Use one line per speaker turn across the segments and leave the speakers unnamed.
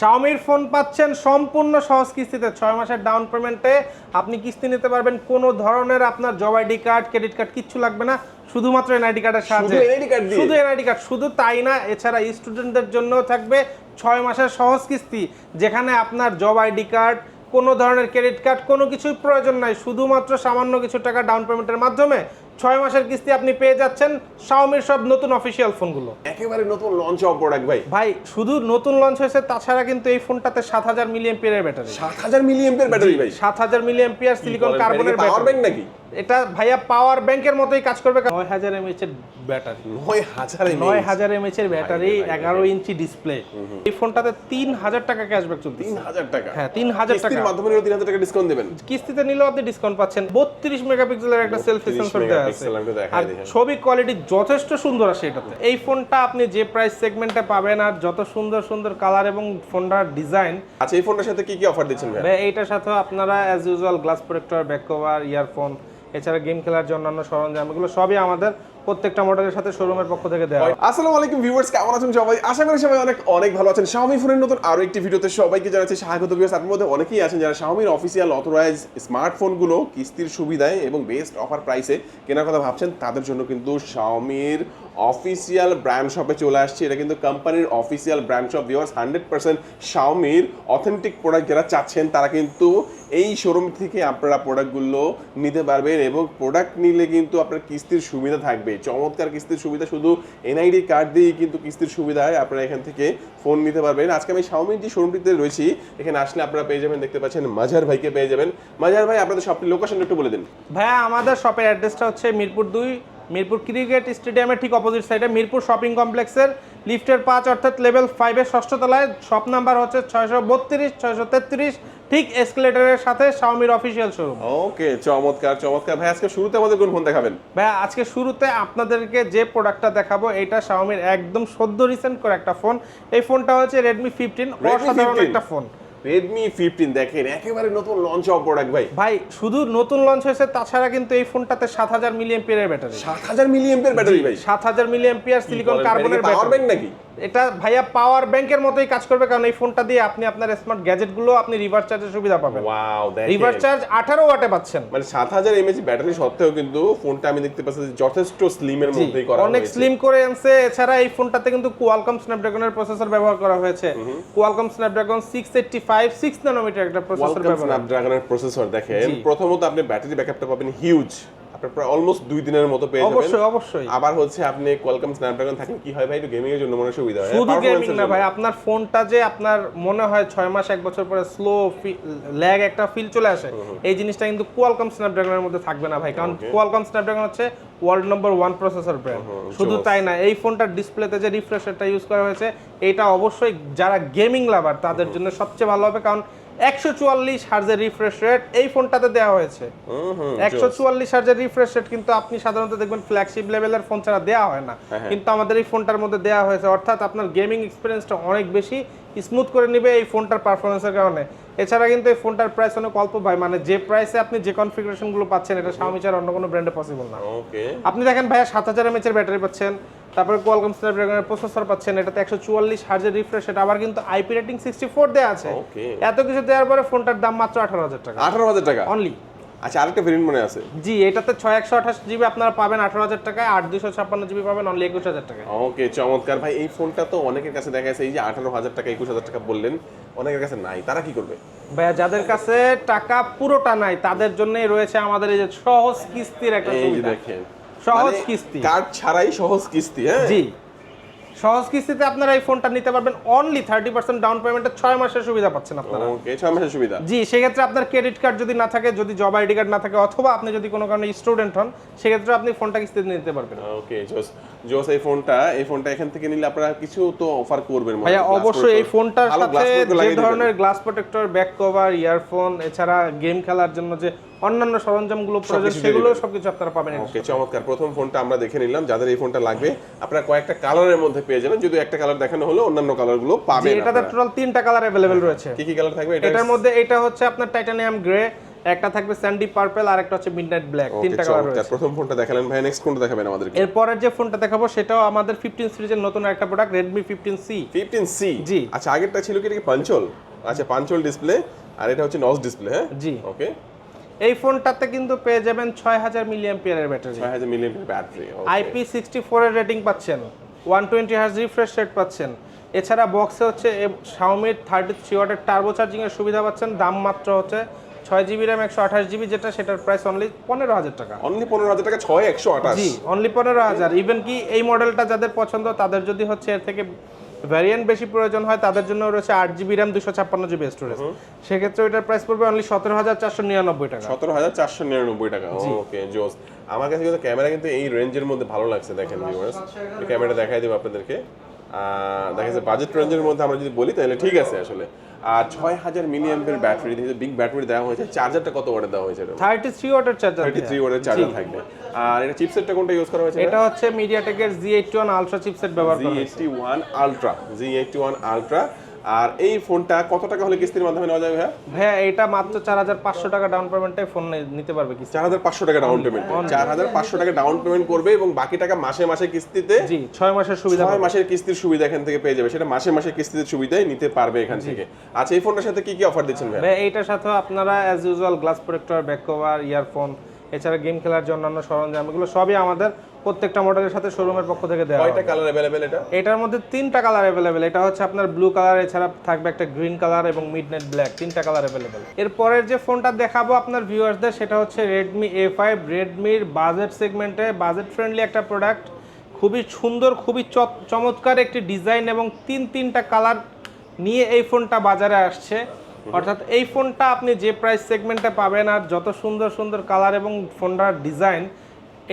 শাওমির phone পাচ্ছেন সম্পূর্ণ সহজ কিস্তিতে। ছয় মাসের ডাউন পেমেন্টে আপনি কিস্তি নিতে পারবেন। কোনো ধরনের আপনার job ID card credit card কিচ্ছু লাগবে না। শুধুমাত্র এনআইডি কার্ডের সাহায্যে।
শুধু
এনআইডি কার্ড শুধু তাই না এছাড়া স্টুডেন্টদের জন্য থাকবে ছয় মাসের সহজ কিস্তি যেখানে আপনার জব আইডি কার্ড কোনো ধরনের ক্রেডিট কার্ড কোনো কিছুই প্রয়োজন নাই। শুধুমাত্র সামান্য কিছু টাকা ডাউন পেমেন্টের মাধ্যমে ছয় মাসের কিস্তি আপনি পেয়ে যাচ্ছেন শাওমির সব নতুন অফিসিয়াল ফোনগুলো।
একেবারে নতুন লঞ্চ হওয়া প্রোডাক্ট ভাই।
ভাই শুধু নতুন লঞ্চ হয়েছে তাছাড়া কিন্তু এই ফোনটাতে সাত হাজার পিয়ারের ব্যাটারি
সাত হাজার মিলি এমপের ব্যাটারি ভাই।
সাত হাজার মিলিয়াম্পিয়ার পিয়ার সিলিকন কার্বনের
পাওয়ার ব্যাংক নাকি?
এটা ভাইয়া পাওয়ার ব্যাংকের মতোই কাজ করবে নয় হাজার এমএচ এর ব্যাটারি।
নয় হাজার
নয় হাজার এমএচ এর ব্যাটারি এগারো ইঞ্চি ডিসপ্লে। এই ফোনটাতে তিন হাজার টাকা ক্যাশব্যাক চলছে
তিন হাজার টাকা?
হ্যাঁ তিন হাজার টাকা।
কিস্তির মাধ্যমে নিলেও তিন হাজার টাকা ডিসকাউন্ট দেবেন?
কিস্তিতে নিলেও আপনি ডিসকাউন্ট পাচ্ছেন। বত্রিশ মেগাপিক্সেলের একটা সেলফি সেন্সর দেওয়া আছে। আর ছবি কোয়ালিটি যথেষ্ট সুন্দর আছে এটাতে। এই ফোনটা আপনি যে প্রাইস সেগমেন্টে পাবেন আর যত সুন্দর সুন্দর কালার এবং ফোনটার ডিজাইন
আচ্ছা এই ফোনটার সাথে কি কি অফার দিচ্ছেন ভাই
এইটার সাথে আপনারা as usual glass protector back cover earphone এছাড়া গেম খেলার জন্য অন্যান্য সরঞ্জাম এগুলো সবই আমাদের প্রত্যেকটা মডেলের সাথে শোরুমের পক্ষ থেকে দেওয়া হয়।
আসসালামু আলাইকুম ভিউয়ার্স কেমন আছেন সবাই? আশা করি সবাই অনেক অনেক ভালো আছেন। Xiaomi ফোনের নতুন আরও একটি ভিডিওতে সবাইকে জানাচ্ছি স্বাগত ভিউয়ার্স আপনার মধ্যে অনেকেই আছেন যারা Xiaomi অফিসিয়াল অথরাইজ স্মার্টফোনগুলো কিস্তির সুবিধায় এবং বেস্ট অফার প্রাইসে কেনার কথা ভাবছেন, তাদের জন্য কিন্তু Xiaomiর অফিসিয়াল ব্র্যান্ড শপে চলে আসছে। এটা কিন্তু কোম্পানির official brand shop viewers hundred percent Xiaomiর authentic product যারা চাচ্ছেন, তারা কিন্তু এই শোরুম থেকে আপনারা প্রোডাক্টগুলো নিতে পারবেন এবং প্রোডাক্ট নিলে কিন্তু আপনার কিস্তির সুবিধা থাকবে। চমৎকার কিস্তির সুবিধা শুধু এনআইডি কার্ড দিয়েই কিন্তু কিস্তির সুবিধায় আপনারা এখান থেকে ফোন নিতে পারবেন। আজকে আমি শাওমির যে শোরুমটিতে রয়েছি, এখানে আসলে আপনারা পেয়ে যাবেন, দেখতে পাচ্ছেন মাঝার ভাইকে পেয়ে যাবেন। মাঝার ভাই, আপনাদের সবটি লোকেশন একটু বলে দিন।
ভাইয়া, আমাদের শপের অ্যাড্রেসটা হচ্ছে মিরপুর দুই, মিরপুর ক্রিকেট স্টেডিয়ামের ঠিক অপোজিট সাইডে মিরপুর শপিং কমপ্লেক্সের লিফটের পাঁচ অর্থাৎ লেভেল ফাইভের ষষ্ঠ তলায়। শপ নাম্বার হচ্ছে ছয়শো বত্রিশ ছয়শো তেত্রিশ। ঠিক এসকেলেটরের সাথে শাওমির অফিসিয়াল শোরুম
ওকে চমৎকার চমৎকার। ভাই আজকে শুরুতে আমাদের কোন ফোন দেখাবেন?
ভাই আজকে শুরুতে আপনাদেরকে যে প্রোডাক্টটা দেখাবো এটা শাওমির একদম সদ্য রিসেন্ট করে একটা ফোন এই ফোনটা হচ্ছে রেডমি ফিফটিন অসাধারণ একটা ফোন
রেডমি ফিফটিন দেখেন একেবারে নতুন লঞ্চ হওয়া প্রোডাক্ট ভাই।
ভাই শুধু নতুন লঞ্চ হয়েছে তাছাড়া কিন্তু এই ফোনটাতে সাত হাজার পিয়ারের ব্যাটারি
সাত হাজার মিলি এমপের ব্যাটারি ভাই।
সাত হাজার পিয়ার সিলিকন কার্বনের
পাওয়ার ব্যাংক নাকি?
এটা ভাইয়া পাওয়ার ব্যাংকের মতোই কাজ করবে কারণ এই ফোনটা দিয়ে আপনি আপনার স্মার্ট গ্যাজেটগুলো আপনি রিভার্স চার্জের সুবিধা পাবেন।
ওয়াও
রিভার্স চার্জ আঠারো ওয়াটে পাচ্ছেন।
মানে সাত হাজার এমএচ ব্যাটারি সত্ত্বেও কিন্তু ফোনটা আমি দেখতে পাচ্ছি যে যথেষ্ট স্লিমের
জি,
মধ্যেই করা
অনেক স্লিম করে আনছে। এছাড়া এই ফোনটাতে কিন্তু কোয়ালকম স্ন্যাপড্রাগনের প্রসেসর ব্যবহার করা হয়েছে। Qualcomm Snapdragon six eighty five six nanometer একটা প্রসেসর ব্যবহার
স্ন্যাপড্রাগনের প্রসেসর দেখেন। প্রথমত আপনি ব্যাটারি ব্যাকআপটা পাবেন হিউজ আপনার প্রায় অলমোস্ট দুই দিনের মতো পেয়ে যাবেন।
অবশ্যই অবশ্যই।
আবার হচ্ছে আপনি কোয়ালকাম স্ন্যাপড্রাগন থাকলে কি হয় ভাই? একটু গেমিং এর জন্য মনে সুবিধা হয়।
শুধু গেমিং না ভাই আপনার ফোনটা যে আপনার মনে হয় ছয় মাস এক বছর পরে স্লো ল্যাগ একটা ফিল চলে আসে এই জিনিসটা কিন্তু কোয়ালকম স্ন্যাপড্রাগনের মধ্যে থাকবে না ভাই কারণ কোয়ালকম স্ন্যাপড্রাগন হচ্ছে world number one processor brand শুধু তাই না এই ফোনটার ডিসপ্লেতে যে রিফ্রেশারটা ইউজ করা হয়েছে এটা অবশ্যই যারা গেমিং লাভার তাদের জন্য সবচেয়ে ভালো হবে কারণ একশো চুয়াল্লিশ হার্জের রিফ্রেশ রেট এই ফোনটাতে দেওয়া হয়েছে। একশো চুয়াল্লিশ হার্জের রিফ্রেশ রেট কিন্তু আপনি সাধারণত দেখবেন ফ্ল্যাগশিপ লেভেলের ফোন ছাড়া দেওয়া হয় না।
হ্যাঁ, হ্যাঁ।
কিন্তু আমাদের এই ফোনটার মধ্যে দেওয়া হয়েছে। অর্থাৎ আপনার গেমিং এক্সপিরিয়েন্সটা অনেক বেশি স্মুথ করে নেবে এই ফোনটার পারফরমেন্সের কারণে। এছাড়া কিন্তু এই ফোনটার প্রাইস অনেক অল্প ভাই। মানে যে প্রাইসে আপনি যে কনফিগারেশনগুলো পাচ্ছেন এটা Xiaomi ছাড়া অন্য কোনো ব্র্যান্ডে পসিবল না। আপনি দেখেন ভাইয়া সাত হাজার এমএচের ব্যাটারি পাচ্ছেন। তারপরে কোয়ালকম স্ন্যাপড্রাগনের প্রসেসর পাচ্ছেন এটাতে একশো চুয়াল্লিশ হার্জের রিফ্রেশ এটা আবার কিন্তু আইপি রেটিং সিক্সটি ফোর দেওয়া আছে এত কিছু দেওয়ার পরে ফোনটার দাম মাত্র আঠারো হাজার টাকা।
আঠারো হাজার টাকা?
অনলি
আচ্ছা আরেকটা ভেরিয়েন্ট মনে আছে।
জি এটাতে ছয় একশো আঠাশ জিবি আপনারা পাবেন আঠারো হাজার টাকায় আট দুশো ছাপ্পান্ন জিবি পাবেন অনলি একুশ হাজার টাকায়।
ওকে চমৎকার। ভাই এই ফোনটা তো অনেকের কাছে দেখা গেছে এই যে আঠারো হাজার টাকা একুশ হাজার টাকা বললেন অনেকের কাছে নাই। তারা কি করবে?
ভাইয়া যাদের কাছে টাকা পুরোটা নাই তাদের জন্যই রয়েছে আমাদের এই যে সহজ কিস্তির একটা সুবিধা
দেখেন।
সহজ কিস্তি।
কার্ড ছাড়াই সহজ কিস্তি হ্যাঁ?
জি। সহজ কিস্তিতে আপনারা এই ফোনটা নিতে পারবেন অনলি থার্টি পার্সেন্ট ডাউন পেমেন্টে ছয় মাসের সুবিধা পাচ্ছেন আপনারা।
ওকে ছয় মাসের সুবিধা।
জি সেক্ষেত্রে আপনার ক্রেডিট কার্ড যদি না থাকে যদি জব আইডি কার্ড না থাকে অথবা আপনি যদি কোনো কারণে স্টুডেন্ট হন সেক্ষেত্রে আপনি ফোনটা কিস্তিতে নিতে পারবেন।
ওকে জোস জোস এই ফোনটা এই ফোনটা এখান থেকে নিলে আপনারা কিছু তো অফার করবেন
ভাইয়া অবশ্যই এই ফোনটার সাথে যে ধরনের glass protector back cover earphone এছাড়া গেম খেলার জন্য যে অন্যান্য সরঞ্জামগুলো প্রয়োজন সেগুলো সবকিছু আপনারা পাবেন
ওকে চমৎকার। প্রথম ফোনটা আমরা দেখে নিলাম যাদের এই ফোনটা লাগবে আপনারা কয়েকটা কালারের মধ্যে পেয়ে যাবেন যদি একটা কালার দেখানো হলো অন্যান্য কালারগুলো পাবেন
এটাতে। টোটাল তিনটা কালার অ্যাভেলেবেল রয়েছে।
কি কি কালার থাকবে? এটা
এটার মধ্যে এটা হচ্ছে আপনার টাইটানিয়াম গ্রে একটা থাকবে স্যান্ডি পার্পল আর একটা হচ্ছে মিডনাইট ব্ল্যাক তিনটা কালার রয়েছে।
প্রথম ফোনটা দেখালেন ভাই নেক্সট কোনটা দেখাবেন আমাদেরকে।
এরপরের যে ফোনটা দেখাবো সেটাও আমাদের ফিফটিন সিরিজের নতুন একটা প্রোডাক্ট ফিফটিন সি
15C
জি।
আচ্ছা আগেরটা ছিল কি এটা কি পাঞ্চল? আচ্ছা পাঞ্চল ডিসপ্লে আর এটা হচ্ছে নস ডিসপ্লে হ্যাঁ?
জি।
ওকে
এই ফোনটাতে কিন্তু পেয়ে যাবেন ছয় হাজার মিলিয়ন পিয়ারের battery
6000 million battery
IP sixty ফোরের রেটিং পাচ্ছেন one twenty hertz refresh rate পাচ্ছেন। এছাড়া বক্সে হচ্ছে শাওমির থার্টি থ্রি ওয়াটের টার্বো চার্জিংয়ের সুবিধা পাচ্ছেন দাম মাত্র হচ্ছে ছয় জিবি র্যাম একশো আঠাশ জিবি যেটা সেটার প্রাইস অনলি পনেরো হাজার টাকা।
অনলি 15000 টাকা 6128
জি অনলি পনেরো হাজার। ইভেন কি এই মডেলটা যাদের পছন্দ তাদের যদি হচ্ছে এর থেকে ভ্যারিয়েন্ট বেশি প্রয়োজন হয় তাদের জন্য রয়েছে আট জিবি র্যাম দুশো ছাপ্পান্ন জিবি স্টোরেজ সেক্ষেত্রে ওইটার প্রাইস পড়বে অনলি সতেরো হাজার চারশো নিরানব্বই টাকা।
সতেরো হাজার চারশো নিরানব্বই টাকা। ওকে জোস আমার কাছে কিন্তু ক্যামেরা কিন্তু এই রেঞ্জের মধ্যে ভালো লাগছে দেখেন ভিউয়ার্স এই ক্যামেরা দেখাই দেবো আপনাদেরকে। আহ, দেখা যাচ্ছে বাজেট রেঞ্জের মধ্যে আমরা যদি বলি তাহলে ঠিক আছে আসলে। আর ছয় হাজার মিলিয়ামের ব্যাটারি বিগ ব্যাটারি দেওয়া হয়েছে চার্জারটা কত ওয়াটের দেওয়া হয়েছে
থার্টি থ্রি ওয়াটের চার্জার
থার্টি থ্রি ওয়াটের চার্জার থাকবে। আর এটা চিপসেটটা কোনটা ইউজ করা হয়েছে?
এটা হচ্ছে মিডিয়াটেকের G eighty one ultra chipset ব্যবহার
জি
করা।
Eighty one ultra G eighty one ultra আর এই ফোনটা কত টাকা হলে কিস্তির মাধ্যমে নেওয়া যাবে ভাইয়া?
ভাইয়া এটা মাত্র চার হাজার পাঁচশো টাকা ডাউন পেমেন্টে ফোন নিতে পারবে কি
চার হাজার পাঁচশো টাকা ডাউন পেমেন্ট চার হাজার পাঁচশো টাকা ডাউন পেমেন্ট করবে এবং বাকি টাকা মাসে মাসে কিস্তিতে
জি ছয় মাসের সুবিধা
ছয়। মাসের কিস্তির সুবিধা এখান থেকে পেয়ে যাবে। সেটা মাসে মাসে কিস্তির সুবিধাই নিতে পারবে এখান থেকে। আচ্ছা এই ফোনটার সাথে কি কি অফার দিচ্ছেন ভাই
ভাইয়া এইটার সাথে আপনারা as usual glass protector back cover earphone এছাড়া গেম খেলার জন্য অন্যান্য সরঞ্জাম এগুলো সবই আমাদের প্রত্যেকটা মডেলের সাথে শোরুমের পক্ষ থেকে দেওয়া
কয়টা কালার অ্যাভেলেবেল এটা?
এটার মধ্যে তিনটা কালার অ্যাভেলেবেল এটা হচ্ছে আপনার ব্লু কালার এছাড়া থাকবে একটা গ্রিন কালার এবং মিডনাইট ব্ল্যাক তিনটা কালার অ্যাভেলেবেল এরপরের যে ফোনটা দেখাবো আপনার ভিউয়ার্সদের সেটা হচ্ছে রেডমি এ ফাইভ রেডমির বাজেট সেগমেন্টে বাজেট ফ্রেন্ডলি একটা প্রোডাক্ট খুবই সুন্দর খুবই চমৎকার একটি ডিজাইন এবং তিন তিনটা কালার নিয়ে এই ফোনটা বাজারে আসছে। অর্থাৎ এই ফোনটা আপনি যে প্রাইস সেগমেন্টে পাবেন আর যত সুন্দর সুন্দর কালার এবং ফোনটার ডিজাইন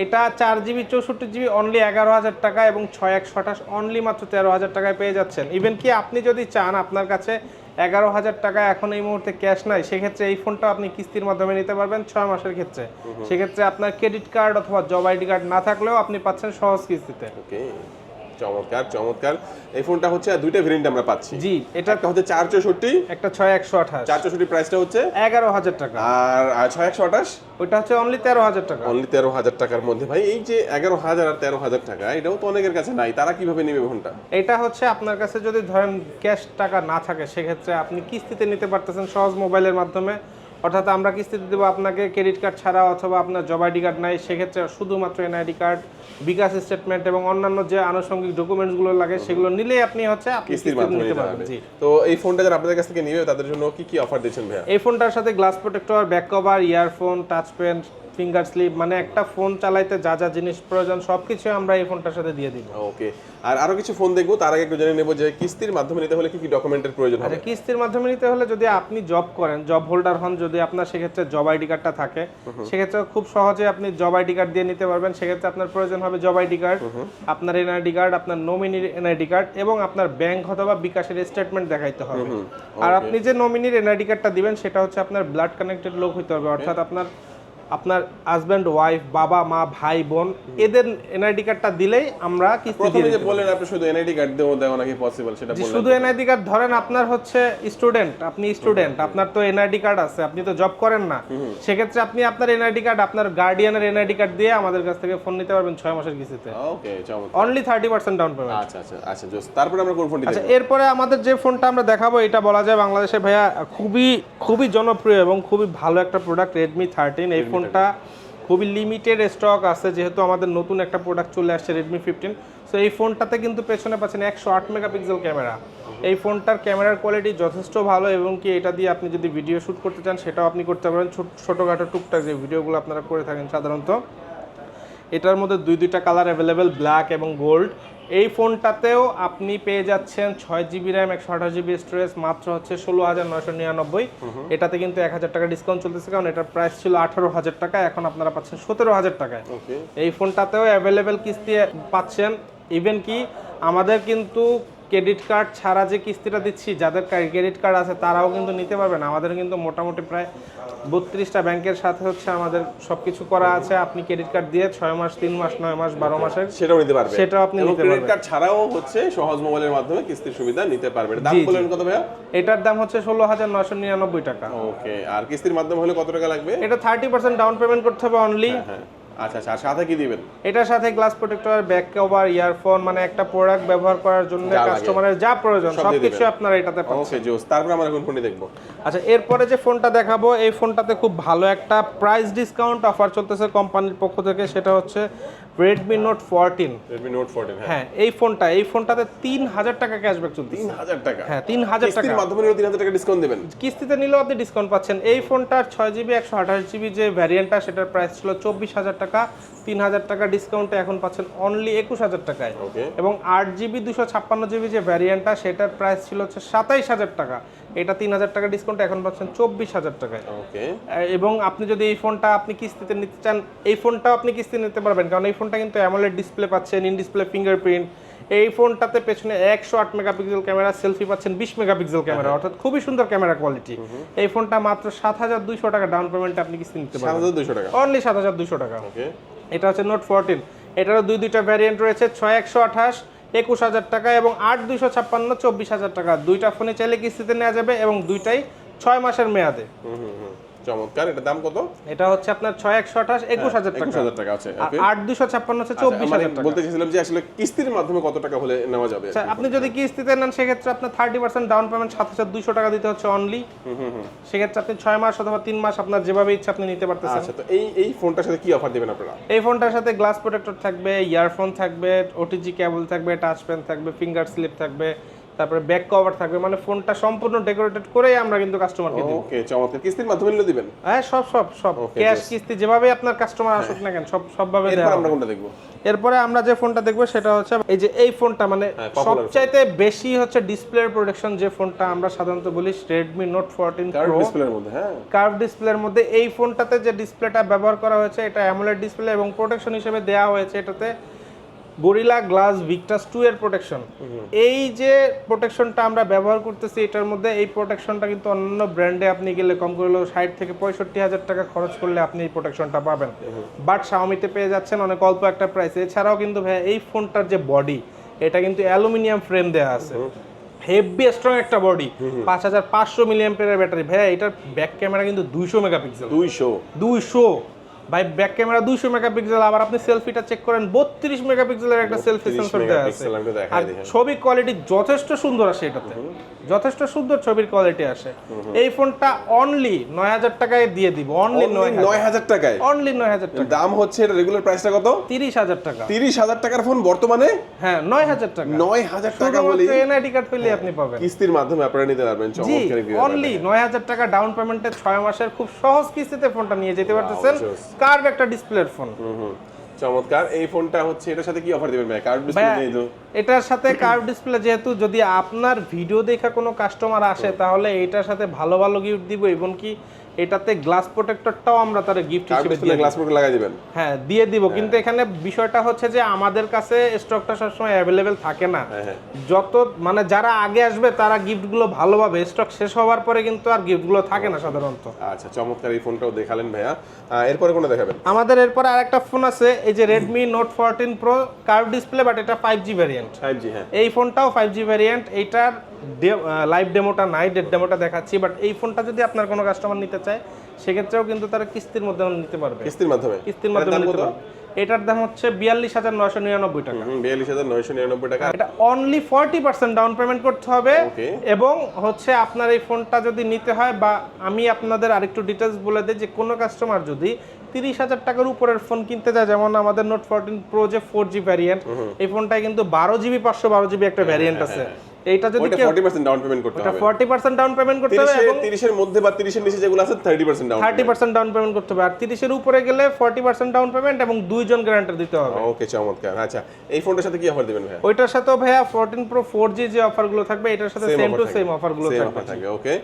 এটা চার জিবি চৌষট্টি জিবি অনলি এগারো হাজার টাকা এবং ছয় একশো আঠাশ অনলি মাত্র তেরো হাজার টাকায় পেয়ে যাচ্ছেন। ইভেন কি আপনি যদি চান আপনার কাছে এগারো হাজার টাকা এখন এই মুহূর্তে ক্যাশ নাই সেক্ষেত্রে এই ফোনটা আপনি কিস্তির মাধ্যমে নিতে পারবেন ছয় মাসের ক্ষেত্রে। সেক্ষেত্রে আপনার ক্রেডিট কার্ড অথবা জব আইডি কার্ড না থাকলেও আপনি পাচ্ছেন সহজ কিস্তিতে।
চমৎকার চমৎকার। এই ফোনটা হচ্ছে আর দুইটা ভেরিয়েন্ট আমরা পাচ্ছি।
জি এটা
একটা হচ্ছে চার চৌষট্টি
একটা ছয় একশো আঠাশ।
চার চৌষট্টি প্রাইসটা হচ্ছে
এগারো হাজার টাকা।
আর আর ছয় একশো আঠাশ?
ওইটা হচ্ছে অনলি তেরো হাজার টাকা।
অনলি তেরো হাজার টাকার মধ্যে। ভাই এই যে এগারো হাজার আর তেরো হাজার টাকা এটাও তো অনেকের কাছে নাই। তারা কীভাবে নেবে ফোনটা?
এটা হচ্ছে আপনার কাছে যদি ধরেন ক্যাশ টাকা না থাকে সেক্ষেত্রে আপনি কিস্তিতে নিতে পারতেছেন সহজ মোবাইলের মাধ্যমে। অর্থাৎ আমরা কিস্তিতে দেবো আপনাকে ক্রেডিট কার্ড ছাড়া অথবা আপনার জব আইডি কার্ড নাই সেক্ষেত্রে শুধুমাত্র এনআইডি কার্ড বিকাশ স্টেটমেন্ট এবং অন্যান্য যে আনুষঙ্গিক ডকুমেন্টসগুলো লাগে সেগুলো নিলেই আপনি হচ্ছে আপনি
কিস্তির মাধ্যমে তো এই ফোনটা যারা আপনাদের কাছ থেকে নিবে তাদের জন্য কি কি অফার দিচ্ছেন ভাইয়া?
এই ফোনটার সাথে glass protector back cover earphone touch pen finger slip মানে একটা ফোন চালাইতে যা যা জিনিস প্রয়োজন সব কিছু আমরা এই ফোনটার সাথে দিয়ে দিব।
ওকে আর আরও কিছু ফোন দেখব তার আগে একটু জেনে নেব যে কিস্তির মাধ্যমে নিতে হলে কি কি ডকুমেন্টের প্রয়োজন হবে?
আচ্ছা কিস্তির মাধ্যমে নিতে হলে যদি আপনি জব করেন জব হোল্ডার হন যদি আপনার সেক্ষেত্রে জব আইডি কার্ডটা থাকে সেক্ষেত্রে খুব সহজে আপনি জব আইডি কার্ড দিয়ে নিতে পারবেন। সেক্ষেত্রে আপনার প্রয়োজন হবে জব আইডি কার্ড আপনার এনআইডি কার্ড আপনার নমিনির এনআইডি কার্ড এবং আপনার ব্যাংক অথবা বিকাশের স্টেটমেন্ট দেখাইতে হবে। আর আপনি যে নমিনির এনআইডি কার্ডটা দিবেন সেটা হচ্ছে আপনার ব্লাড কানেক্টেড লোক হইতে হবে। অর্থাৎ আপনার আপনার হাজব্যান্ড ওয়াইফ বাবা মা ভাই বোন এদের এনআইডি কার্ডটা দিলেই আমরা কিস্তি দিয়ে
যে
দিতে
আপনি শুধু এনআইডি কার্ড নাকি পসিবল সেটা
জি,
বললেন
শুধু এনআইডি কার্ড ধরেন আপনার হচ্ছে স্টুডেন্ট আপনি স্টুডেন্ট আপনার তো এনআইডি কার্ড আছে আপনি তো জব করেন না। সেক্ষেত্রে আপনি আপনার এনআইডি কার্ড আপনার গার্ডিয়ানের এনআইডি কার্ড দিয়ে আমাদের কাছ থেকে ফোন নিতে পারবেন ছয় মাসের কিস্তিতে।
ওকে চমৎকার।
Only thirty percent down payment
আচ্ছা আচ্ছা আচ্ছা জোস তারপরে আমরা কোন ফোনটি
আচ্ছা এরপরে আমাদের যে ফোনটা আমরা দেখাবো এটা বলা যায় বাংলাদেশে ভাইয়া খুবই খুবই জনপ্রিয় এবং খুবই ভালো একটা প্রোডাক্ট রেডমি থার্টিন এই ফোনটা খুবই লিমিটেড স্টক আছে, যেহেতু আমাদের নতুন একটা প্রোডাক্ট চলে আসছে রেডমি ফিফটিন সো এই ফোনটাতে কিন্তু পেছনে পাচ্ছেন একশো আট মেগাপিক্সেল ক্যামেরা এই ফোনটার ক্যামেরার কোয়ালিটি যথেষ্ট ভালো এবং কি এটা দিয়ে আপনি যদি ভিডিও শ্যুট করতে চান, সেটাও আপনি করতে পারেন। ছোট, ছোটোখাটো টুকটাক যে ভিডিওগুলো আপনারা করে থাকেন সাধারণত। এটার মধ্যে দুই, দুইটা কালার অ্যাভেলেবেল ব্ল্যাক এবং গোল্ড এই ফোনটাতেও আপনি পেয়ে যাচ্ছেন ছয় জিবি র্যাম একশো আঠাশ জিবি স্টোরেজ মাত্র হচ্ছে ষোলো হাজার নয়শো নিরানব্বই। এটাতে কিন্তু এক হাজার টাকা ডিসকাউন্ট চলতেছে কারণ এটার প্রাইস ছিল আঠারো হাজার টাকা এখন আপনারা পাচ্ছেন সতেরো হাজার টাকায়। এই ফোনটাতেও অ্যাভেলেবেল কিস্তি পাচ্ছেন। ইভেন কি আমাদের কিন্তু ক্রেডিট কার্ড ছাড়া যে কিস্তিটা দিচ্ছি যাদের ক্রেডিট কার্ড আছে তারাও কিন্তু নিতে পারবেন আমাদের কিন্তু মোটামুটি প্রায় বত্রিশটা ব্যাংকের সাথে হচ্ছে আমাদের সব কিছু করা আছে। আপনি ক্রেডিট কার্ড দিয়ে ছয় মাস তিন মাস নয় মাস বারো মাসের
সেটাও নিতে পারবে।
সেটাও আপনি নিতে
ক্রেডিট কার্ড ছাড়াও হচ্ছে সহজ মোবাইলের মাধ্যমে কিস্তির সুবিধা নিতে পারবেন। দাম
জি।
কত ভাইয়া?
এটার দাম হচ্ছে ষোলো হাজার নশো নিরানব্বই টাকা।
ওকে আর কিস্তির মাধ্যমে হলে কত টাকা লাগবে?
এটা থার্টি পার্সেন্ট ডাউন পেমেন্ট করতে হবে অনলি
আচ্ছা আচ্ছা আর সাথে কি দিবেন?
এটার সাথে glass protector back cover earphone মানে একটা প্রোডাক্ট ব্যবহার করার জন্য কাস্টমারের যা প্রয়োজন সবকিছু। আপনারা এটাতে পাচ্ছেন।
ওকে জোস তারপর আমরা এখন ফোনটি দেখব।
আচ্ছা এরপরে যে ফোনটা দেখাবো এই ফোনটাতে খুব ভালো একটা প্রাইস ডিসকাউন্ট অফার চলতেছে কোম্পানির পক্ষ থেকে সেটা হচ্ছে Redmi Note fourteen
Redmi Note fourteen হ্যাঁ।
এই ফোনটা এই ফোনটাতে তিন হাজার টাকা ক্যাশব্যাক চলছে
তিন হাজার টাকা?
হ্যাঁ তিন হাজার টাকা।
মাধ্যমে নিলে তিন হাজার টাকা ডিসকাউন্ট দেবেন।
কিস্তিতে নিলেও আপনি ডিসকাউন্ট পাচ্ছেন। এই ফোনটার ছয় জিবি একশো আঠাশ জিবি যে ভ্যারিয়েন্টটা সেটার প্রাইস ছিল চব্বিশ হাজার টাকা। তিন হাজার টাকা ডিসকাউন্টে এখন পাচ্ছেন অনলি একুশ হাজার টাকায়।
ওকে
এবং আট জিবি দুশো ছাপ্পান্ন জিবি যে ভ্যারিয়েন্টটা সেটার প্রাইস ছিল হচ্ছে সাতাইশ হাজার টাকা। এটা তিন হাজার টাকা ডিসকাউন্ট এখন পাচ্ছেন চব্বিশ হাজার টাকায়।
ওকে।
এবং আপনি যদি এই ফোনটা আপনি কিস্তিতে নিতে চান এই ফোনটাও আপনি কিস্তিতে নিতে পারবেন কারণ এই ফোনটা কিন্তু অ্যামোলেড ডিসপ্লে পাচ্ছেন ইন ডিসপ্লে ফিঙ্গারপ্রিন্ট এই ফোনটাতে পেছনে একশো আট মেগাপিক্সেল ক্যামেরা সেলফি পাচ্ছেন বিশ মেগাপিক্সেল ক্যামেরা অর্থাৎ খুবই সুন্দর ক্যামেরা কোয়ালিটি এই ফোনটা মাত্র সাত হাজার দুইশো টাকা ডাউন পেমেন্টে আপনি কিস্তি নিতে পারবেন।
টাকা।
অনলি সাত হাজার দুইশো টাকা।
ওকে।
এটা হচ্ছে নোট ফোরটিন এটারও দুই দুইটা ভ্যারিয়েন্ট রয়েছে ছয় একশো আঠাশ একুশ হাজার টাকা এবং আট দুইশো ছাপ্পান্ন, চব্বিশ হাজার টাকা। দুইটা ফোনে চাইলে কিস্তিতে নেওয়া যাবে এবং দুইটাই ছয় মাসের মেয়াদে।
চমৎকার। এটা দাম কত?
এটা হচ্ছে আপনার ছয় একশো আঠাশ একুশ হাজার
একুশ
টাকা।
হাজার টাকা আছে।
আর দুশো ছাপ্পান্ন হচ্ছে চব্বিশ
মানে
হাজার টাকা।
বলতে যে আসলে কিস্তির মাধ্যমে কত টাকা হলে নেওয়া যাবে
আচ্ছা, আপনি যদি কিস্তিতে নেন সেক্ষেত্রে আপনার থার্টি পার্সেন্ট ডাউন পেমেন্ট সাত হাজার দুইশো টাকা দিতে হচ্ছে অনলি
হুম হুম হুম।
সেক্ষেত্রে আপনি ছয় মাস অথবা তিন মাস আপনার যেভাবে ইচ্ছা আপনি নিতে পারতেছেন।
আচ্ছা তো এই এই ফোনটার সাথে কি অফার দিবেন আপনারা?
এই ফোনটার সাথে গ্লাস প্রোটেক্টর থাকবে ইয়ারফোন থাকবে ওটিজি কেবল থাকবে টাচ পেন থাকবে ফিঙ্গার স্লিপ থাকবে তারপরে ব্যাক কভার থাকবে মানে ফোনটা সম্পূর্ণ ডেকোরেটেড করেই আমরা কিন্তু কাস্টমারকে দিব
ওকে চমৎকার। কিস্তির মাধ্যমে নিলে দিবেন?
হ্যাঁ সব সব সব। ক্যাশ কিস্তি যেভাবে আপনার কাস্টমার আসুক না কেন সব সবভাবে
এরপর আমরা কোনটা দেখব?
এরপরে আমরা যে ফোনটা দেখব সেটা হচ্ছে এই যে এই ফোনটা মানে
হ্যাঁ,
সবচাইতে বেশি হচ্ছে ডিসপ্লে প্রোটেকশন যে ফোনটা আমরা সাধারণত বলি Redmi Note fourteen
card
pro
ডিসপ্লের মধ্যে হ্যাঁ।
কার্ভ ডিসপ্লের মধ্যে এই ফোনটাতে যে ডিসপ্লেটা ব্যবহার করা হয়েছে এটা অ্যামোলেড ডিসপ্লে এবং প্রোটেকশন হিসেবে দেওয়া হয়েছে এটাতে গরিলা গ্লাস ভিক্টাস টু এর প্রোটেকশন এই যে প্রোটেকশনটা আমরা ব্যবহার করতেছি এটার মধ্যে এই প্রোটেকশনটা কিন্তু অন্যান্য ব্র্যান্ডে আপনি গেলে কম করলেও ষাট থেকে পঁয়ষট্টি হাজার টাকা খরচ করলে আপনি এই প্রোটেকশনটা পাবেন। বাট শাওমিতে পেয়ে যাচ্ছেন অনেক অল্প একটা প্রাইস এছাড়াও কিন্তু ভাই এই ফোনটার যে বডি এটা কিন্তু অ্যালুমিনিয়াম ফ্রেম দেওয়া আছে। হেভি স্ট্রং একটা বডি পাঁচ হাজার পাঁচশো মিলিয়াম ব্যাটারি ভাইয়া এটার ব্যাক ক্যামেরা কিন্তু দুইশো মেগাপিক্সেল
দুইশো।
দুইশো। ভাই ব্যাক ক্যামেরা দুইশো মেগাপিক্সেল আবার আপনি সেলফিটা চেক করেন বত্রিশ মেগাপিক্সেলের একটা সেলফি সেন্সর দেওয়া আছে। আর ছবি কোয়ালিটি যথেষ্ট সুন্দর আসে এটাতে। যথেষ্ট সুন্দর ছবির কোয়ালিটি আসে। এই ফোনটা অনলি নয় হাজার টাকায় দিয়ে দিব অনলি নয়
নয় হাজার টাকায়?
অনলি নয় হাজার টাকা।
দাম হচ্ছে এটা রেগুলার প্রাইসটা কত?
তিরিশ হাজার টাকা।
তিরিশ হাজার টাকার ফোন বর্তমানে?
হ্যাঁ নয় হাজার টাকা।
নয় হাজার টাকা বলে
এনআইডি কার্ড পেলে আপনি পাবেন।
কিস্তির মাধ্যমে আপনারা নিতে পারবেন চমৎকার
অনলি নয় হাজার টাকা ডাউন পেমেন্টে ছয় মাসের খুব সহজ কিস্তিতে ফোনটা নিয়ে যেতে পারতেছেন. কার্ভ একটা ডিসপ্লের ফোন।
চমৎকার। এই ফোনটা হচ্ছে এটার সাথে কি অফার দিবেন ভাই? কার্ভ ডিসপ্লে
এটার সাথে কার্ভ ডিসপ্লে যেহেতু যদি আপনার ভিডিও দেখা কোনো কাস্টমার আসে তাহলে এটার সাথে ভালো ভালো গিফট দিব এবং কি এটাতে গ্লাস প্রোটেক্টরটাও আমরা তার গিফট হিসেবে দিয়ে
গ্লাস
দিব।
প্রোটেক্ট লাগাই দিবেন?
হ্যাঁ দিয়ে দিব। কিন্তু এখানে বিষয়টা হচ্ছে যে আমাদের কাছে স্টকটা সবসময় অ্যাভেলেবেল থাকে না।
হ্যাঁ হ্যাঁ।
যত মানে যারা আগে আসবে তারা গিফটগুলো ভালোভাবে স্টক শেষ হওয়ার পরে কিন্তু আর গিফটগুলো থাকে না সাধারণত।
আচ্ছা চমৎকার এই ফোনটাও দেখালেন ভাইয়া। এরপরে কোনটা দেখাবেন?
আমাদের এরপর আরেকটা ফোন আছে এই যে Redmi Note fourteen pro curve display but এটা five G variant
five G হ্যাঁ।
এই ফোনটাও ফাইভ জি ভ্যারিয়েন্ট এইটার লাইভ ডেমোটা নাই ডেট ডেমোটা দেখাচ্ছি বাট এই ফোনটা যদি আপনার কোনো কাস্টমার নিতে চায় সেক্ষেত্রেও কিন্তু তারা কিস্তির মধ্যে নিতে পারবে।
কিস্তির মাধ্যমে?
কিস্তির মাধ্যমে নিতে পারবে। এটার দাম হচ্ছে বিয়াল্লিশ হাজার নয়শো নিরানব্বই টাকা।
বিয়াল্লিশ হাজার নয়শো নিরানব্বই টাকা।
এটা only forty percent down payment করতে হবে। এবং হচ্ছে আপনার এই ফোনটা যদি নিতে হয় বা আমি আপনাদের আরেকটু ডিটেলস বলে দিই যে কোনো কাস্টমার যদি তিরিশ হাজার টাকার উপরের ফোন কিনতে যায় যেমন আমাদের নোট ফোরটিন প্রো যে ফোর জি ভ্যারিয়েন্ট এই ফোনটায় কিন্তু বারো জিবি পাঁচশো বারো জিবি একটা ভ্যারিয়েন্ট আছে। এইটা যদি
ওইটা
কেউ
ফর্টি পার্সেন্ট ডাউন পেমেন্ট করতে হবে।
ফর্টি পার্সেন্ট ডাউন পেমেন্ট করতে হবে
তিরিশের
এবং
তিরিশের মধ্যে বা তিরিশের নিচে যেগুলো আছে thirty percent down
thirty percent down payment করতে হবে। আর তিরিশের উপরে গেলে ফর্টি পার্সেন্ট ডাউন পেমেন্ট এবং দুইজন গ্যারান্টার দিতে হবে।
ওকে চমৎকার। আচ্ছা এই ফোনটার সাথে কি অফার দিবেন ভাই
ওইটার সাথেও ভাইয়া ফোরটিন প্রো ফোর জি যে অফারগুলো থাকবে এটার সাথে সেম টু সেম অফারগুলো থাকবে।
ওকে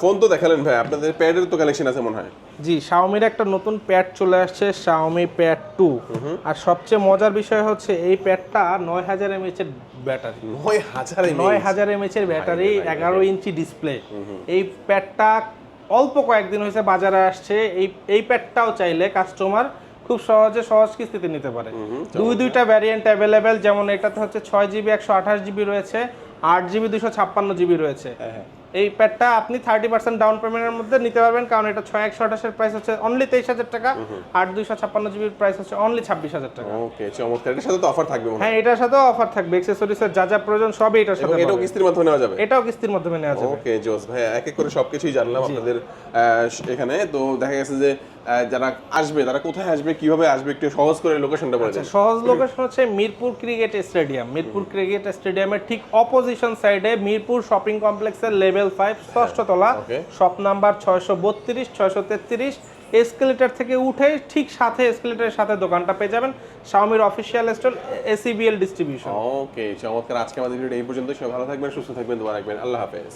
ফোন তো দেখালেন ভাই আপনাদের প্যাডের তো কালেকশন আছে মনে হয়।
জি শাওমির একটা নতুন প্যাড চলে আসছে শাওমি প্যাড টু আর সবচেয়ে মজার বিষয় হচ্ছে এই প্যাডটা নয় হাজার এমএইচ এর ব্যাটারি।
নয় হাজার
নয় হাজার এমএচ এর ব্যাটারি এগারো ইঞ্চি ডিসপ্লে এই প্যাডটা অল্প কয়েকদিন হয়েছে বাজারে আসছে এই এই প্যাডটাও চাইলে কাস্টমার খুব সহজে সহজ কিস্তিতে নিতে পারে। দুই দুইটা ভ্যারিয়েন্ট অ্যাভেলেবেল যেমন এটাতে হচ্ছে ছয় জিবি একশো আঠাশ জিবি রয়েছে আট জিবি দুশো ছাপ্পান্ন জিবি রয়েছে।
হ্যাঁ,
এই প্যাডটা আপনি থার্টি পার্সেন্ট ডাউন পেমেন্টের মধ্যে নিতে পারবেন কারণ এটা ছয় একশো আঠাশের প্রাইস হচ্ছে অনলি তেইশ হাজার টাকা আর দুইশো ছাপ্পান্ন জিবির প্রাইস হচ্ছে অনলি ছাব্বিশ হাজার টাকা।
ওকে চমৎকার। এটার সাথে তো অফার থাকবে হ্যাঁ।
এটার সাথে অফার থাকবে। এক্সেসরিজের যা যা প্রয়োজন সবই এটার সাথে
এটাও কিস্তির মাধ্যমে নেওয়া যাবে?
এটাও কিস্তির মাধ্যমে নেওয়া যাবে।
ওকে জোস। ভাই এক এক করে সবকিছুই জানলাম আপনাদের এখানে। তো দেখা গেছে যে যারা আসবে তারা কোথায় আসবে কীভাবে আসবে একটু সহজ করে লোকেশনটা বলে দিন।
সহজ লোকেশন হচ্ছে Mirpur cricket stadium. Mirpur cricket স্টেডিয়ামের ঠিক অপোজিশন সাইডে মিরপুর শপিং কমপ্লেক্সের লেভেল ফাইভ ষষ্ঠ তলা।
Okay.
শপ নাম্বার ছয়শো বত্রিশ ছয়শো তেত্রিশ। এসকেলেটার থেকে উঠে ঠিক সাথে এসকেলেটারের সাথে দোকানটা পেয়ে যাবেন। শাওমির official stall ACBL distribution
okay চমৎকার। আজকে আমাদের ভিডিও এই পর্যন্ত সবাই ভালো থাকবেন সুস্থ থাকবেন দোয়া রাখবেন। আল্লাহ হাফেজ।